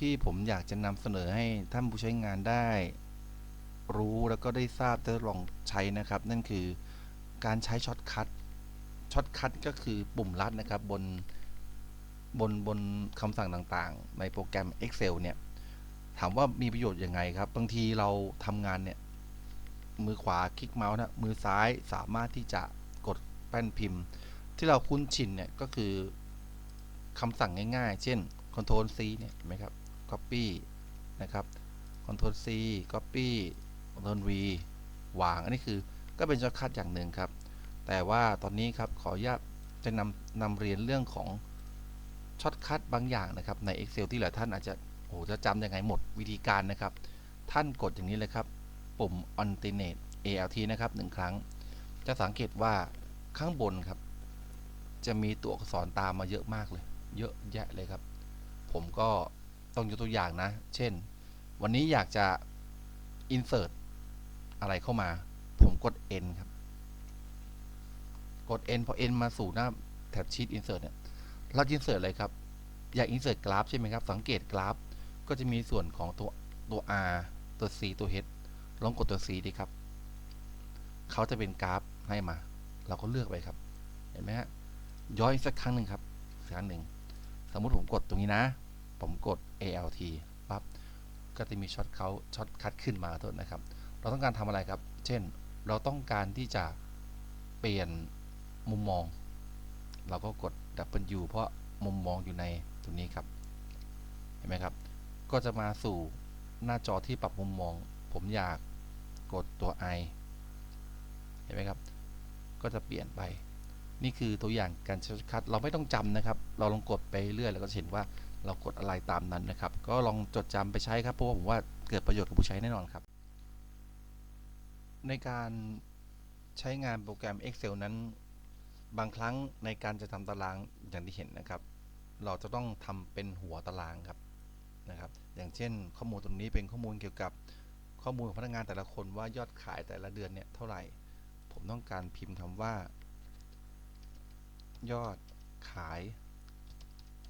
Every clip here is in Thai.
ที่ผมอยากจะนำเสนอให้ท่านผู้ใช้งานได้ รู้แล้วก็ได้ทราบได้ลองใช้นะครับ นั่นคือการใช้ช็อตคัทช็อตคัทก็คือปุ่มลัดนะครับบนบนบนคำสั่งต่างๆ ในโปรแกรม Excel เนี่ย ถามว่ามีประโยชน์ยังไงครับ บางทีเราทำงานเนี่ย มือขวาคลิกเมาส์นะมือซ้ายสามารถที่จะกดแป้นพิมพ์ ที่เราคุ้นชินเนี่ย ก็คือคำสั่งง่ายๆ เช่น Ctrl C เนี่ยเห็นไหมครับ Copy นะครับ Ctrl C Copy Ctrl V วาง อันนี้คือก็เป็นช็อตคัทอย่างหนึ่งครับ แต่ว่าตอนนี้ครับขออนุญาตจะนำนำเรียนเรื่องของช็อตคัทบางอย่างนะครับใน Excel ที่หลายท่านอาจจะโอ้จะจำยังไงหมดวิธีการนะครับ ท่านกดอย่างนี้เลยครับ ปุ่ม alternate alt นะครับหนึ่งครั้ง จะสังเกตว่าข้างบนครับ จะมีตัวอักษรตามมาเยอะมากเลย เยอะแยะเลยครับ ผมก็ ต้องยกตัวอย่างนะ เช่น วันนี้อยากจะ insert อะไรเข้ามา ผมกด n ครับ กด n พอ n มาสู่หน้าแท็บชีต insert เนี่ย เราจะ insert อะไรครับ อยาก insert กราฟใช่ไหมครับ สังเกตกราฟ ก็จะมีส่วนของตัวตัว r ตัว c ตัว h ลองกดตัว c ดีครับ เขาจะเป็นกราฟให้มา เราก็เลือกไปครับ เห็นไหมฮะ ย้อนสักครั้งหนึ่งครับอีกครั้งหนึ่ง สมมุติผมกดตรงนี้นะ ผมกด alt ปั๊บก็จะมีช็อตเขาช็อตคัดขึ้นมาโทษนะครับ เราต้องการทำอะไรครับ เช่น เราต้องการที่จะเปลี่ยนมุมมอง เราก็กด W เพราะมุมมองอยู่ในตรงนี้ครับ เห็นไหมครับ ก็จะมาสู่หน้าจอที่ปรับมุมมอง ผมอยากกดตัว I เห็นไหมครับ ก็จะเปลี่ยนไป นี่คือตัวอย่างการช็อตคัทเราไม่ต้องจำนะครับ เราลองกดไปเรื่อยแล้วก็เห็นว่า เรากดอะไรตามนั้นนะครับ ก็ลองจดจำไปใช้ครับเพราะว่าผมว่าเกิดประโยชน์กับผู้ใช้แน่นอนครับ ในการใช้งานโปรแกรม Excel นั้น บางครั้งในการจะทำตารางอย่างที่เห็นนะครับ เราจะต้องทำเป็นหัวตารางครับนะครับ อย่างเช่น ข้อมูลตรงนี้เป็นข้อมูลเกี่ยวกับข้อมูลของพนักงานแต่ละคนว่ายอดขายแต่ละเดือนเนี่ยเท่าไหร่ ผมต้องการพิมพ์คำว่า ยอดขาย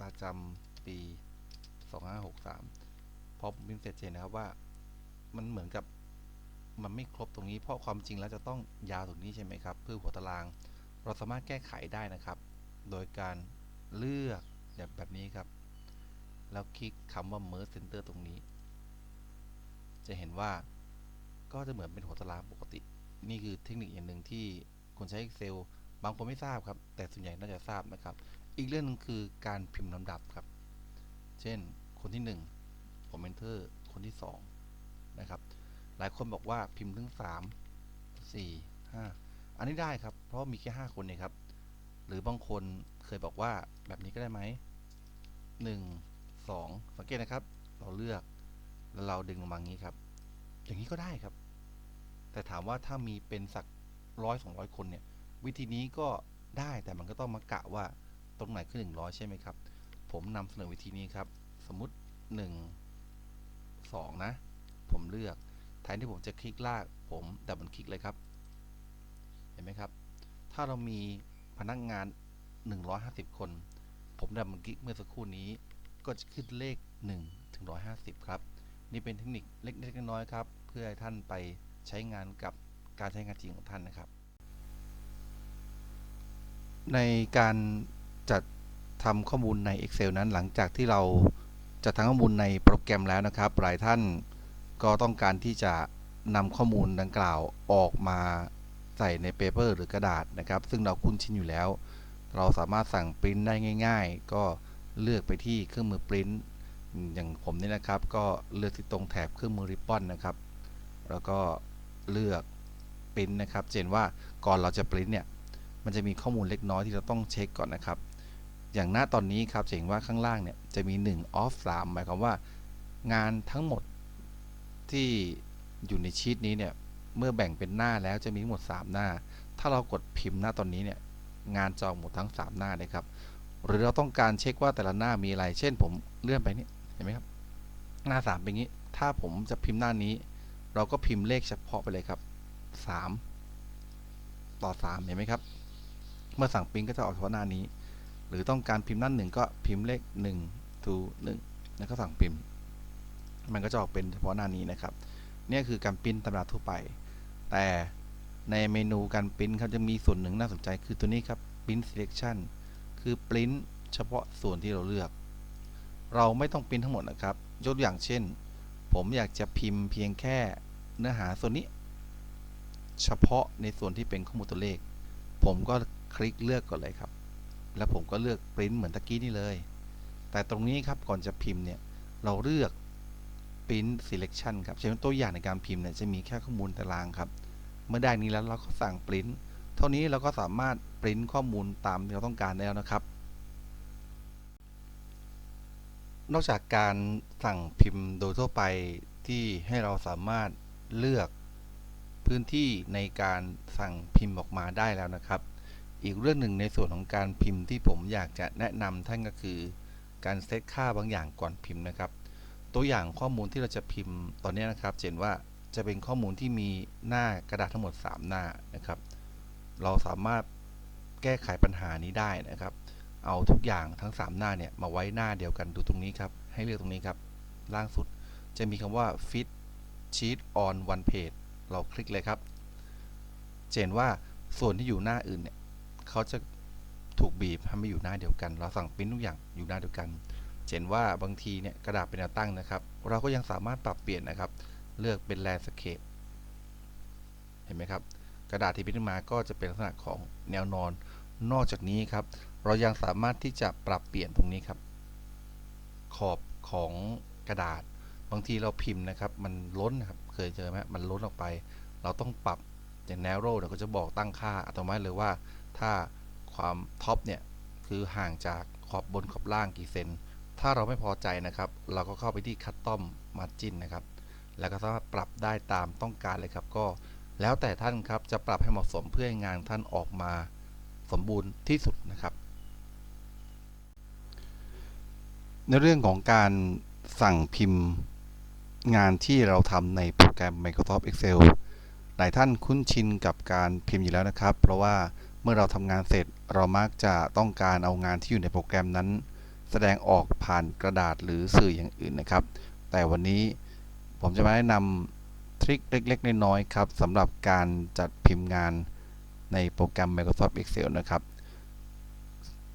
ประจำ ปี 2563 พอผมพิมพ์เสร็จเห็นนะครับว่า มันเหมือนกับมันไม่ครบตรงนี้ เพราะความจริงแล้วจะต้องยาวตรงนี้ใช่ไหมครับ เพื่อหัวตาราง เราสามารถแก้ไขได้นะครับ โดยการเลือกแบบนี้ครับ แล้วคลิกคำว่า merge center ตรงนี้ จะเห็นว่าก็จะเหมือนเป็นหัวตารางปกติ นี่คือเทคนิคอย่างหนึ่งที่คนใช้ Excel บางคนไม่ทราบครับ แต่ส่วนใหญ่น่าจะทราบนะครับ อีกเรื่องหนึงคือการพิมพ์ลำดับครับ เช่น คนที่ 1 ผม enter คนที่ 2 นะครับ หลายคนบอกว่าพิมพ์ถึง 3 4 5 อันนี้ได้ครับ เพราะมีแค่ 5 คนเองครับ หรือบางคนเคยบอกว่าแบบนี้ก็ได้ไหม 1 2 สังเกตนะครับ เราเลือกแล้วเราดึงลงมางี้ครับ อย่างนี้ก็ได้ครับ แต่ถามว่าถ้ามีเป็นสักร้อยสองร้อยคนเนี่ย วิธีนี้ก็ได้แต่มันก็ต้องมากะว่าตรงไหนคือหนึ่งร้อยใช่ไหมครับ ผมนำเสนอวิธีนี้ครับ สมมติหนึ่งสองนะ ผมเลือกแทนที่ผมจะคลิกลาก ผมดับเบิลคลิกเลยครับ เห็นไหมครับ ถ้าเรามีพนักงาน 150 คน ผมดับเบิลคลิกเมื่อสักครู่นี้ ก็จะขึ้นเลข 1 ถึง 150 ครับ นี่เป็นเทคนิคเล็กๆน้อยๆครับ เพื่อให้ท่านไปใช้งานกับการใช้งานจริงของท่านนะครับ ในการจัด ทำข้อมูลใน Excel นั้นหลังจากที่เราจัดทำข้อมูลในโปรแกรมแล้วนะครับ หลายท่านก็ต้องการที่จะนำข้อมูลดังกล่าวออกมาใส่ในเปเปอร์หรือกระดาษนะครับ ซึ่งเราคุ้นชินอยู่แล้ว เราสามารถสั่งปริ้นได้ง่าย ๆ ก็เลือกไปที่เครื่องมือปริ้นอย่างผมนี่นะครับ ก็เลือกที่ตรงแถบเครื่องมือริบบอนนะครับ แล้วก็เลือกปริ้นนะครับ เจนว่าก่อนเราจะปริ้นเนี่ย มันจะมีข้อมูลเล็กน้อยที่เราต้องเช็คก่อนนะครับ อย่างหน้าตอนนี้ครับจะเห็นว่าข้างล่างเนี่ยจะมี 1 off 3หมายความว่างานทั้งหมดที่อยู่ในชีตนี้เนี่ยเมื่อแบ่งเป็นหน้าแล้วจะมีทั้งหมด 3 หน้า ถ้าเรากดพิมพ์หน้าตอนนี้เนี่ยงานจองหมดทั้ง 3 หน้าเลยครับ หรือเราต้องการเช็คว่าแต่ละหน้ามีอะไร เช่นผมเลื่อนไปนี่เห็นไหมครับ หน้า 3 เป็นอย่างนี้ ถ้าผมจะพิมพ์หน้านี้ เราก็พิมพ์เลขเฉพาะไปเลยครับ 3 ต่อ 3 เห็นไหมครับ เมื่อสั่งปริ้นก็จะออกเฉพาะหน้านี้ หรือต้องการพิมพ์หน้าหนึ่งก็พิมพ์เลข1 to 1แล้วก็สั่งพิมพ์ มันก็จะออกเป็นเฉพาะหน้านี้นะครับนี่คือการปริ้นตำราทั่วไป แต่ในเมนูการปริ้นเขาจะมีส่วนหนึ่งน่าสนใจคือตัวนี้ครับ print selection คือปริ้นเฉพาะส่วนที่เราเลือก เราไม่ต้องปริ้นทั้งหมดนะครับ ยกตัวอย่างเช่น ผมอยากจะพิมพ์เพียงแค่เนื้อหาส่วนนี้ เฉพาะในส่วนที่เป็นข้อมูลตัวเลข ผมก็คลิกเลือกก่อนเลยครับ แล้วผมก็เลือกปริ้นเหมือนตะกี้นี่เลย แต่ตรงนี้ครับก่อนจะพิมพ์เนี่ยเราเลือก print selection ครับเช่นตัวอย่างในการพิมพ์เนี่ยจะมีแค่ข้อมูลตารางครับ เมื่อได้นี้แล้วเราก็สั่ง print เท่านี้เราก็สามารถ print ข้อมูลตามที่เราต้องการได้แล้วนะครับ นอกจากการสั่งพิมพ์โดยทั่วไปที่ให้เราสามารถเลือกพื้นที่ในการสั่งพิมพ์ออกมาได้แล้วนะครับ อีกเรื่องหนึ่งในส่วนของการพิมพ์ที่ผมอยากจะแนะนำท่านก็คือ การเซตค่าบางอย่างก่อนพิมพ์นะครับ ตัวอย่างข้อมูลที่เราจะพิมพ์ตอนนี้นะครับเห็นว่าจะเป็นข้อมูลที่มีหน้ากระดาษทั้งหมด 3 หน้านะครับ เราสามารถแก้ไขปัญหานี้ได้นะครับ เอาทุกอย่างทั้ง 3 หน้าเนี่ยมาไว้หน้าเดียวกันดูตรงนี้ครับ ให้เลือกตรงนี้ครับ ล่างสุดจะมีคำว่า fit sheet on one page เราคลิกเลยครับเห็นว่าส่วนที่อยู่หน้าอื่นเนี่ย เขาจะถูกบีบให้มาอยู่หน้าเดียวกัน เราสั่งปริ้นทุกอย่างอยู่หน้าเดียวกันเห็นว่าบางทีเนี่ยกระดาษเป็นแนวตั้งนะครับ เราก็ยังสามารถปรับเปลี่ยนนะครับ เลือกเป็น landscape เห็นไหมครับ กระดาษที่พิมพ์มาก็จะเป็นลักษณะของแนวนอน นอกจากนี้ครับ เรายังสามารถที่จะปรับเปลี่ยนตรงนี้ครับ ขอบของกระดาษ บางทีเราพิมพ์นะครับ มันล้นนะครับ เคยเจอไหมมันล้นออกไป เราต้องปรับอย่าง narrow เดี๋ยก็จะบอกตั้งค่าอัตโนมัติเลยว่า ถ้าความท็อปเนี่ยคือห่างจากขอบบนขอบล่างกี่เซน ถ้าเราไม่พอใจนะครับ เราก็เข้าไปที่ Custom Margin นะครับ แล้วก็สามารถปรับได้ตามต้องการเลยครับ ก็แล้วแต่ท่านครับจะปรับให้เหมาะสมเพื่อให้งานท่านออกมาสมบูรณ์ที่สุดนะครับ ในเรื่องของการสั่งพิมพ์งานที่เราทำในโปรแกรม Microsoft Excel หลายท่านคุ้นชินกับการพิมพ์อยู่แล้วนะครับ เพราะว่า เมื่อเราทำงานเสร็จเรามักจะต้องการเอางานที่อยู่ในโปรแกรมนั้น แสดงออกผ่านกระดาษหรือสื่ออย่างอื่นนะครับ แต่วันนี้ผมจะมาแนะนำทริคเล็กๆ น้อยๆครับสำหรับการจัดพิมพ์งานในโปรแกรม Microsoft Excel นะครับ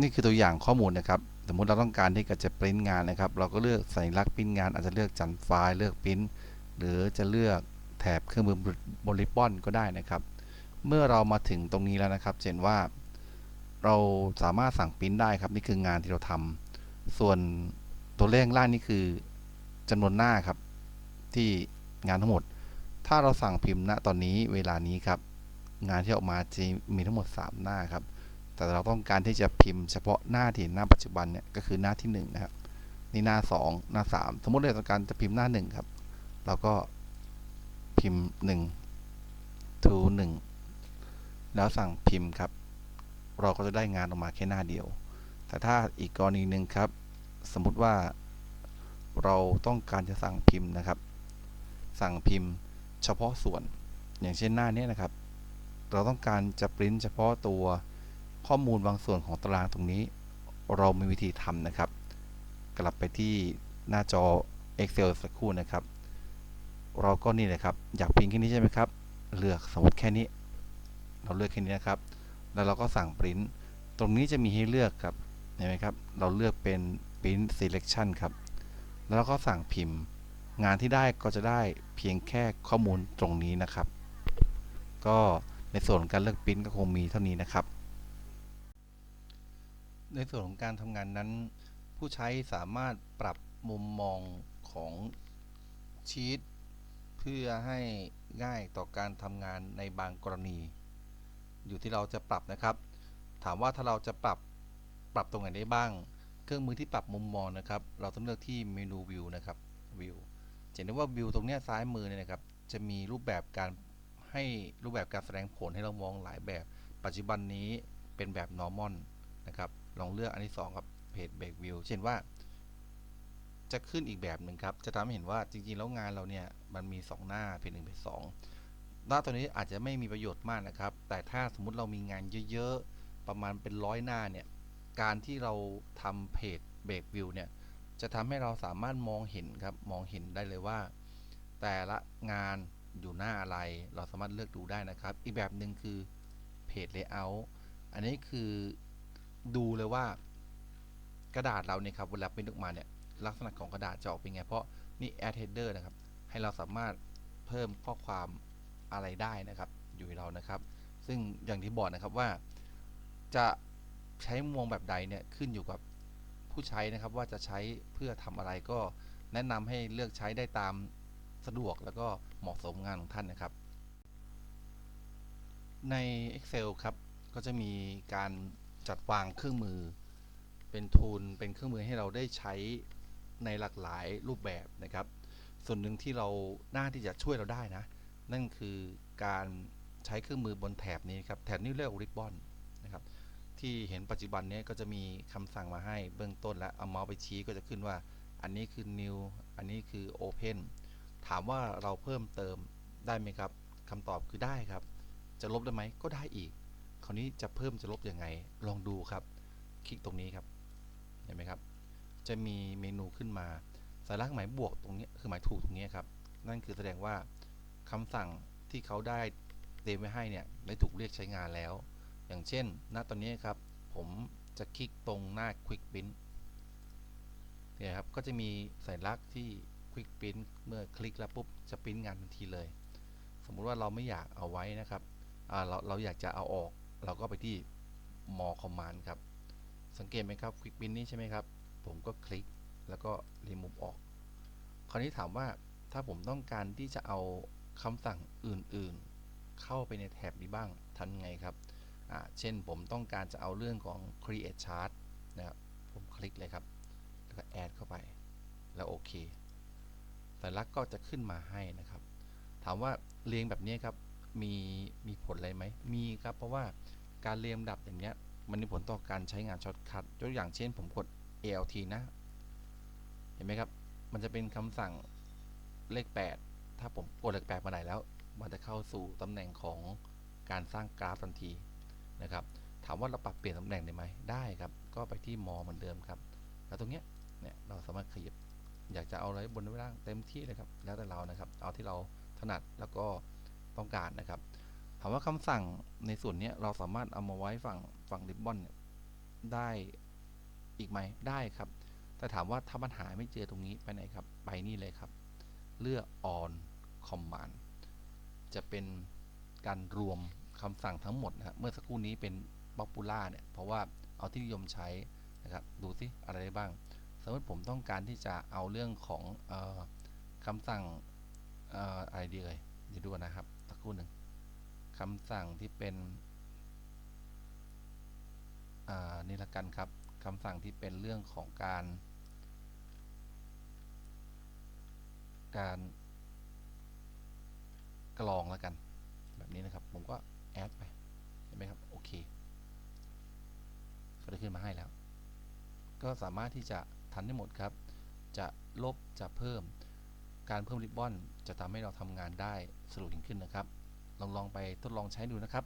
นี่คือตัวอย่างข้อมูลนะครับ สมมติเราต้องการที่จะปริ้นงานนะครับ เราก็เลือกสัญลักษณ์ปริ้นงาน อาจจะเลือกจันไฟล์เลือกปริ้นหรือจะเลือกแถบเครื่องมือบนริบบอนก็ได้นะครับ เมื่อเรามาถึงตรงนี้แล้วนะครับเห็นว่าเราสามารถสั่งปริ้นได้ครับนี่คืองานที่เราทำส่วนตัวเลขล่างนี่คือจำนวนหน้าครับที่งานทั้งหมด ถ้าเราสั่งพิมพ์ณตอนนี้เวลานี้ครับ งานที่ออกมาจะมีทั้งหมด 3 หน้าครับ แต่เราต้องการที่จะพิมพ์เฉพาะหน้าที่หนหน้าปัจจุบันเนี่ยก็คือหน้าที่ 1 นะครับ นี่หน้า 2 หน้า 3 สมมติเราต้องการจะพิมพ์หน้า 1 ครับ เราก็พิมพ์1 to 1 แล้วสั่งพิมพ์ครับ เราก็จะได้งานออกมาแค่หน้าเดียว แต่ถ้าอีกกรณีหนึ่งครับ สมมุติว่าเราต้องการจะสั่งพิมพ์นะครับ สั่งพิมพ์เฉพาะส่วน อย่างเช่นหน้านี้นะครับ เราต้องการจะปริ้นเฉพาะตัวข้อมูลบางส่วนของตารางตรงนี้ เรามีวิธีทำนะครับ กลับไปที่หน้าจอ Excel สักครู่นะครับ เราก็นี่เลยครับ อยากพิมพ์แค่นี้ใช่ไหมครับ เลือกสมมติแค่นี้ เราเลือกแค่นี้นะครับ แล้วเราก็สั่งปริ้นตรงนี้จะมีให้เลือกครับ เห็นไหมครับ เราเลือกเป็น print selection ครับ แล้วเราก็สั่งพิมพ์ งานที่ได้ก็จะได้เพียงแค่ข้อมูลตรงนี้นะครับ ก็ในส่วนการเลือกปริ้นก็คงมีเท่านี้นะครับ ในส่วนของการทำงานนั้น ผู้ใช้สามารถปรับมุมมองของชีตเพื่อให้ง่ายต่อการทำงานในบางกรณี อยู่ที่เราจะปรับนะครับ ถามว่าถ้าเราจะปรับปรับตรงไหนได้บ้าง เครื่องมือที่ปรับมุมมองนะครับ เราต้องเลือกที่เมนูวิวนะครับวิวจะเห็นได้ว่าวิวตรงนี้ซ้ายมือเนี่ยนะครับ จะมีรูปแบบการให้รูปแบบการแสดงผลให้เรามองหลายแบบ ปัจจุบันนี้เป็นแบบ normal นะครับ ลองเลือกอันที่2ครับเพจเบรกวิวเช่นว่า จะขึ้นอีกแบบหนึ่งครับ จะทำให้เห็นว่าจริงๆ แล้วงานเราเนี่ย มันมี 2 หน้าเพจหนึ่งเพจสอง หน้าตัวนี้อาจจะไม่มีประโยชน์มากนะครับ แต่ถ้าสมมุติเรามีงานเยอะๆ ประมาณเป็นร้อยหน้าเนี่ย การที่เราทำเพจเบรกวิวเนี่ย จะทำให้เราสามารถมองเห็นครับ มองเห็นได้เลยว่า แต่ละงานอยู่หน้าอะไร เราสามารถเลือกดูได้นะครับ อีกแบบหนึ่งคือเพจ Layout อันนี้คือดูเลยว่ากระดาษเราเนี่ยครับเวลาเป็นออกมาเนี่ยลักษณะของกระดาษจะออกเป็นไง เพราะนี่ add header นะครับ ให้เราสามารถเพิ่มข้อความ อะไรได้นะครับ อยู่ในเรานะครับ ซึ่งอย่างที่บอกนะครับว่าจะใช้มวงแบบใดเนี่ยขึ้นอยู่กับผู้ใช้นะครับ ว่าจะใช้เพื่อทำอะไรก็แนะนำให้เลือกใช้ได้ตามสะดวกแล้วก็เหมาะสมงานของท่านนะครับ ใน Excel ครับก็จะมีการจัดวางเครื่องมือ เป็นทูลเป็นเครื่องมือให้เราได้ใช้ในหลากหลายรูปแบบนะครับ ส่วนหนึ่งที่เราหน้าที่จะช่วยเราได้นะ นั่นคือการใช้เครื่องมือบนแถบนี้ครับ แถบนี้เรียกว่า ribbon นะครับ ที่เห็นปัจจุบันนี้ก็จะมีคำสั่งมาให้เบื้องต้นและเอาเมาส์ไปชี้ก็จะขึ้นว่า อันนี้คือ new อันนี้คือ open ถามว่าเราเพิ่มเติมได้ไหมครับคำตอบคือได้ครับ จะลบได้ไหมก็ได้อีก คราวนี้จะเพิ่มจะลบยังไง ลองดูครับ คลิกตรงนี้ครับ เห็นไหมครับ จะมีเมนูขึ้นมาสัญลักษณ์หมายบวกตรงนี้คือหมายถูกตรงนี้ครับ นั่นคือแสดงว่า คำสั่งที่เขาได้เตรียมไว้ให้เนี่ยได้ถูกเรียกใช้งานแล้ว อย่างเช่น ณตอนนี้ครับ ผมจะคลิกตรงหน้า Quick Print เนี่ยครับก็จะมีสัญลักษณ์ที่ Quick Print เมื่อคลิกแล้วปุ๊บจะปริ้นงานทันทีเลย สมมุติว่าเราไม่อยากเอาไว้นะครับเราเราอยากจะเอาออก เราก็ไปที่ more command ครับ สังเกตไหมครับ Quick Print นี้ใช่ไหมครับ ผมก็คลิกแล้วก็ remove ออก คราวนี้ถามว่าถ้าผมต้องการที่จะเอา คำสั่งอื่นๆ เข้าไปในแถบนี้บ้างทำไงครับ เช่นผมต้องการจะเอาเรื่องของ create chart นะครับ ผมคลิกเลยครับ แล้วก็ add เข้าไป แล้วโอเคสัญลักษณ์ก็จะขึ้นมาให้นะครับ ถามว่าเรียงแบบนี้ครับมีมีผลอะไรไหม มีครับ เพราะว่าการเรียงดับอย่างเนี้ย มันมีผลต่อการใช้งานช็อตคัทยกตัวอย่างเช่นผมกด ALT นะ เห็นไหมครับ มันจะเป็นคำสั่งเลข 8 ถ้าผมกดเลข8มาไหนแล้ว มันจะเข้าสู่ตำแหน่งของการสร้างกราฟทันทีนะครับ ถามว่าเราปรับเปลี่ยนตำแหน่งได้ไหมได้ครับ ก็ไปที่มอเหมือนเดิมครับ แล้วตรงเนี้ยเนี่ยเราสามารถขยับอยากจะเอาอะไรบนไว้ล่างเต็มที่เลยครับ แล้วแต่เรานะครับ เอาที่เราถนัดแล้วก็ต้องการนะครับ ถามว่าคำสั่งในส่วนนี้เราสามารถเอามาไว้ฝั่งฝั่งริบบอนได้อีกไหมได้ครับ แต่ถามว่าถ้าปัญหาไม่เจอตรงนี้ไปไหนครับ ไปนี่เลยครับ เลือก on command จะเป็นการรวมคำสั่งทั้งหมดนะครับเมื่อสักครู่นี้เป็น popular เนี่ยเพราะว่าเอาที่นิยมใช้นะครับดูสิอะไรได้บ้าง สมมติผมต้องการที่จะเอาเรื่องของออคำสั่งอออะไรดีเลยเดี๋ยวดูนะครับสักครู่หนึ่งคำสั่งที่เป็นนี่ละกันครับคำสั่งที่เป็นเรื่องของการ การกรองแล้วกัน แบบนี้นะครับ ผมก็แอดไปเห็นไหมครับ โอเค ก็ได้ขึ้นมาให้แล้ว ก็สามารถที่จะทันได้หมดครับ จะลบจะเพิ่ม การเพิ่มริบบอน จะทำให้เราทำงานได้สะดวกยิ่งขึ้นนะครับ ลองลองไปทดลองใช้ดูนะครับ